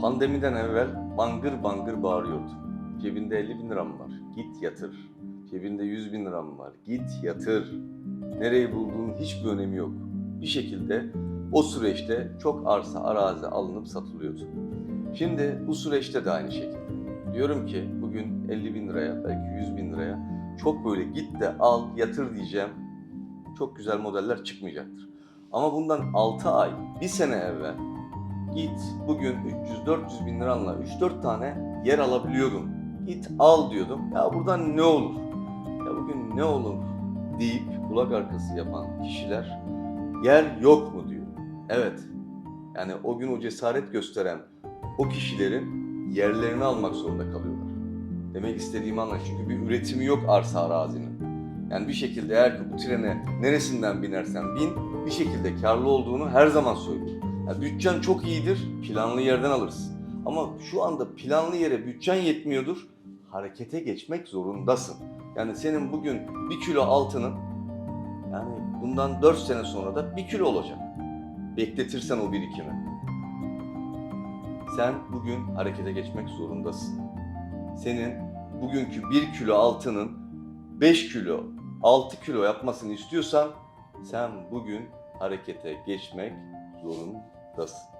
Pandemiden evvel bangır bangır bağırıyordu. Cebinde 50 bin liram var, git yatır. Cebinde 100 bin liram var, git yatır. Nereyi bulduğunun hiçbir önemi yok. Bir şekilde o süreçte çok arsa, arazi alınıp satılıyordu. Şimdi bu süreçte de aynı şekilde. Diyorum ki bugün 50 bin liraya, belki 100 bin liraya çok böyle git de al, yatır diyeceğim. Çok güzel modeller çıkmayacaktır. Ama bundan 6 ay, 1 sene evvel git bugün 300-400 bin liranla 3-4 tane yer alabiliyordun. Git al diyordum. Ya buradan ne olur? Ya bugün ne olur deyip kulak arkası yapan kişiler yer yok mu diyor. Evet. Yani o gün o cesaret gösteren o kişilerin yerlerini almak zorunda kalıyorlar. Demek istediğimi anla. Çünkü bir üretimi yok arsa arazinin. Yani bir şekilde eğer ki bu trene neresinden binersen bin bir şekilde karlı olduğunu her zaman söylüyor. Yani bütçen çok iyidir, planlı yerden alırsın. Ama şu anda planlı yere bütçen yetmiyordur, harekete geçmek zorundasın. Yani senin bugün bir kilo altının yani bundan 4 sene sonra da bir kilo olacak. Bekletirsen o birikimi. Sen bugün harekete geçmek zorundasın. Senin bugünkü 1 kilo altının 5 kilo, 6 kilo yapmasını istiyorsan sen bugün harekete geçmek zorundasın. That's